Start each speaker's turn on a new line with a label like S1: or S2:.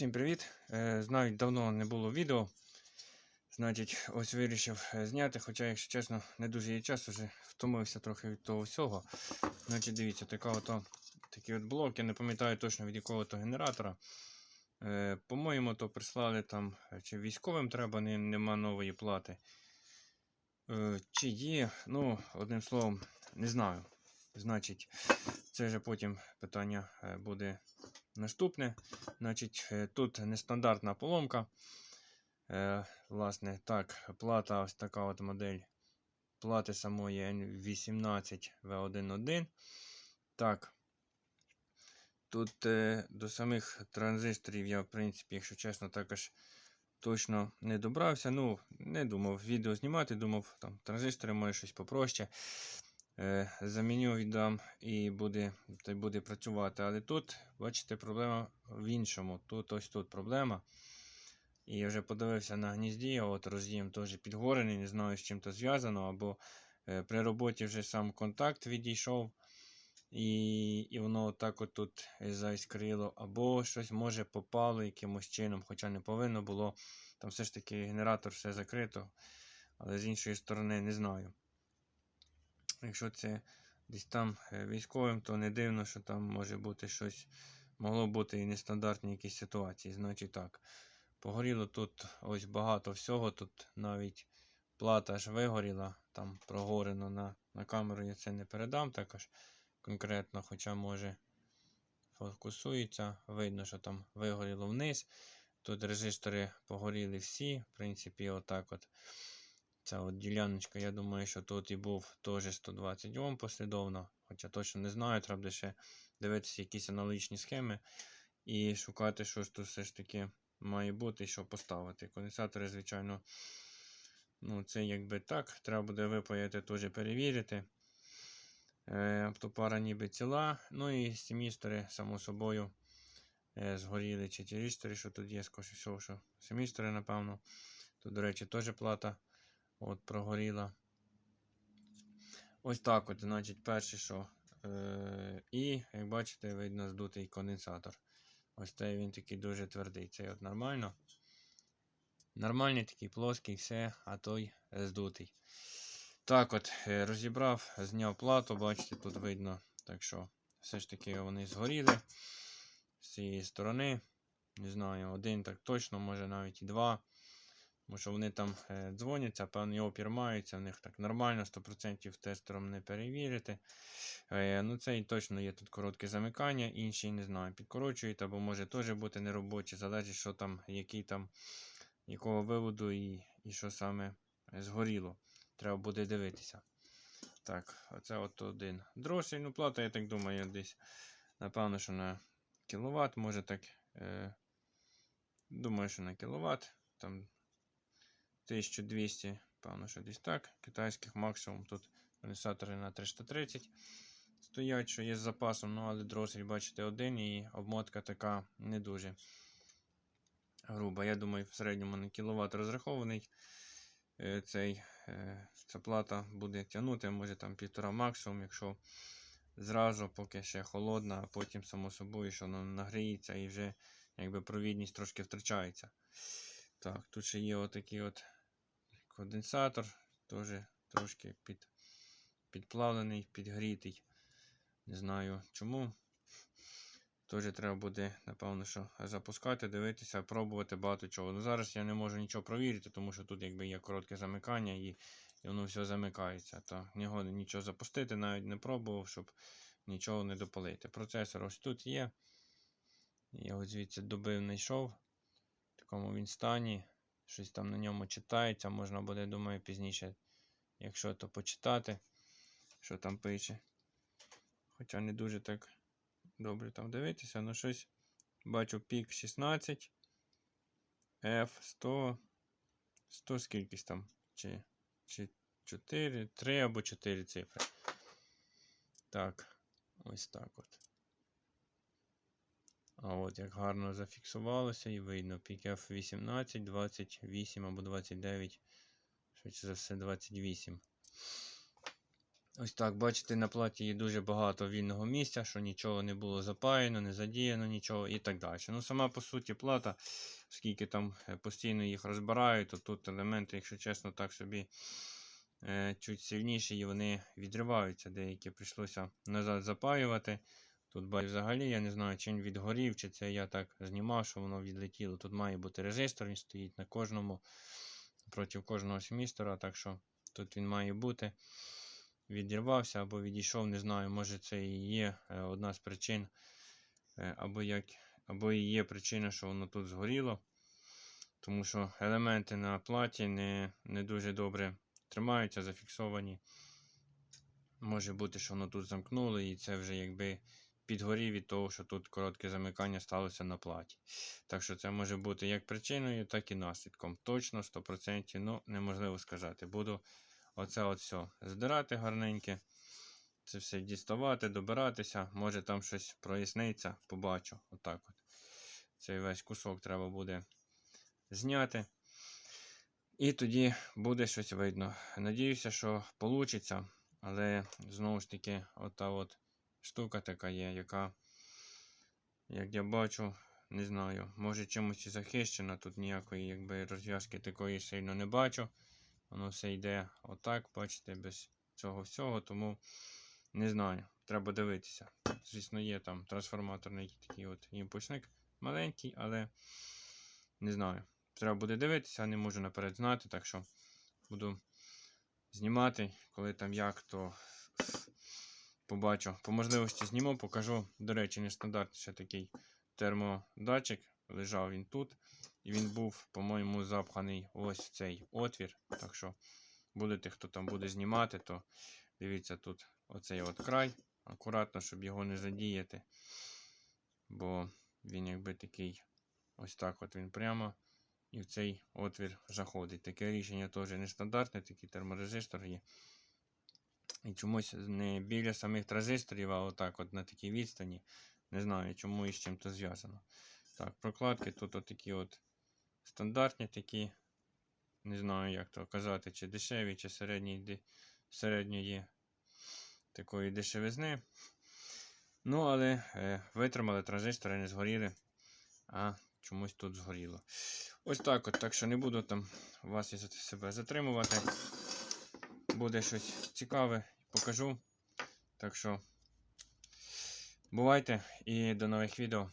S1: Всім привіт! Е, Знаю, давно не було відео. Значить, ось вирішив е, зняти, хоча, якщо чесно, не дуже є час, вже втомився трохи від того всього. Значить, дивіться, така ото, такий от блок, я не пам'ятаю точно від якого то генератора. Е, По-моєму, то прислали там, чи військовим треба, не, нема нової плати. Чи є, ну, одним словом, не знаю. Значить, це вже потім питання буде наступне. Значить, е, тут нестандартна поломка. Е, Власне, так, плата ось така от модель плати самої N18 V11. Так. Тут е, до самих транзисторів я, в принципі, якщо чесно, також точно не добрався. Ну, не думав відео знімати, думав, там транзистори може щось попроще. Е, заміню віддам і буде, та й буде працювати. Але тут, бачите, проблема в іншому. Тут ось тут проблема. І я вже подивився на гнізді, от роз'єм теж підгорений, не знаю, з чим то зв'язано, або е, при роботі вже сам контакт відійшов. І і воно отак от тут заіскрило, або щось може попало якимось чином, хоча не повинно було. Там все ж таки генератор все закрито, але з іншої сторони не знаю. Якщо це десь там е, військовим, то не дивно, що там може бути щось, могло бути і нестандартні якісь ситуації. Значить так. Погоріло тут ось багато всього. Тут навіть плата аж вигоріла, там прогорено на на камеру я це не передам також конкретно, хоча може фокусується. Видно, що там вигоріло вниз. Тут резистори погоріли всі. В принципі, отак от. Ця от діляночка, я думаю, що тут і був теж 120 Ом послідовно. Хоча точно не знаю, треба буде ще дивитися якісь аналогічні схеми і шукати, що ж тут все ж таки має бути і що поставити. Конденсатори, звичайно, ну це якби так. Треба буде випаяти, теж перевірити. Е, Автопара ніби ціла. Ну і семістори, само собою, е, згоріли чи ті що тут є, скоріше всього, що семістори, напевно. Тут, до речі, теж плата. От, прогоріла. Ось так от, значить, перше, що. Е, І, як бачите, видно здутий конденсатор. Ось цей він такий дуже твердий. Цей от нормально. Нормальний такий плоский, все, а той здутий. Так от, е, розібрав, зняв плату, бачите, тут видно. Так що, все ж таки вони згоріли з цієї сторони. Не знаю, один так точно, може навіть і два. Тому що вони там е, дзвоняться, певний опір маються, в них так нормально, 100% тестером не перевірити. Е, ну Цей точно є тут коротке замикання, інший не знаю, підкорочують, або може теж бути неробочі, залежить, що там, який там, якого виводу і і що саме згоріло. Треба буде дивитися. Так, оце от один дросель. Ну, плата, я так думаю, десь, напевно, що на кіловат, може так. Е, Думаю, що на кіловат. Там 1200, певно, що десь так. Китайських максимум тут конденсатори на 330 стоять, що є з запасом, ну але дросель, бачите, один і обмотка така не дуже груба. Я думаю, в середньому на кіловат розрахований. Е, цей, е, Ця плата буде тягнути, може там півтора максимум, якщо зразу, поки ще холодна, а потім, само собою, що вона нагріється і вже якби провідність трошки втрачається. Так, тут ще є отакий от конденсатор, теж трошки під, підплавлений, підгрітий. Не знаю чому. Теж треба буде, напевно, що запускати, дивитися, пробувати багато чого. Ну, Зараз я не можу нічого провірити, тому що тут якби є коротке замикання і і воно все замикається. То не годен нічого запустити, навіть не пробував, щоб нічого не допалити. Процесор ось тут є. Я ось звідси добив не йшов. В такому він стані. Щось там на ньому читається. Можна буде, думаю, пізніше, якщо то почитати, що там пише. Хоча не дуже так добре там дивитися, але щось бачу пік 16. F100. 100 скількись там. Чи, чи 4, 3 або 4 цифри. Так, ось так от. А от як гарно зафіксувалося і видно пік F18, 28 або 29, швидше за все 28. Ось так, бачите, на платі є дуже багато вільного місця, що нічого не було запаяно, не задіяно, нічого і так далі. Ну, сама по суті плата, оскільки там е, постійно їх розбирають, то тут елементи, якщо чесно, так собі е, чуть сильніші і вони відриваються. Деякі прийшлося назад запаювати. Тут бачу взагалі, я не знаю, чи він відгорів, чи це я так знімав, що воно відлетіло. Тут має бути резистор, він стоїть на кожному, проти кожного семістора, так що тут він має бути. Відірвався або відійшов, не знаю, може це і є е, одна з причин, е, або, як, або і є причина, що воно тут згоріло. Тому що елементи на платі не, не дуже добре тримаються, зафіксовані. Може бути, що воно тут замкнуло, і це вже якби підгорів від того, що тут коротке замикання сталося на платі. Так що це може бути як причиною, так і наслідком. Точно 100%, ну неможливо сказати. Буду оце от все здирати гарненьке. Це все діставати, добиратися. Може там щось проясниться, побачу. Отак от. Цей весь кусок треба буде зняти. І тоді буде щось видно. Надіюся, що вийде. Але знову ж таки, ота от штука така є, яка, як я бачу, не знаю, може чимось і захищена. Тут ніякої якби, розв'язки такої сильно не бачу. Воно все йде отак, бачите, без цього всього, тому не знаю. Треба дивитися. Звісно, є там трансформаторний такий от імпульсник маленький, але не знаю. Треба буде дивитися, не можу наперед знати, так що буду знімати, коли там як, то побачу. По можливості зніму, покажу. До речі, нестандартний ще такий термодатчик. Лежав він тут. І він був, по-моєму, запханий ось в цей отвір. Так що будете, хто там буде знімати, то дивіться тут оцей от край. Акуратно, щоб його не задіяти. Бо він якби такий ось так от він прямо і в цей отвір заходить. Таке рішення теж нестандартне, такий терморезистор є. І чомусь не біля самих транзисторів, а отак от на такій відстані. Не знаю, чому і з чим то зв'язано. Так, прокладки тут отакі от стандартні такі. Не знаю, як то казати, чи дешеві, чи середні, середньої такої дешевизни. Ну, але е, витримали транзистори, не згоріли, а чомусь тут згоріло. Ось так от, так що не буду там вас себе затримувати. Буде щось цікаве, покажу. Так що бувайте і до нових відео.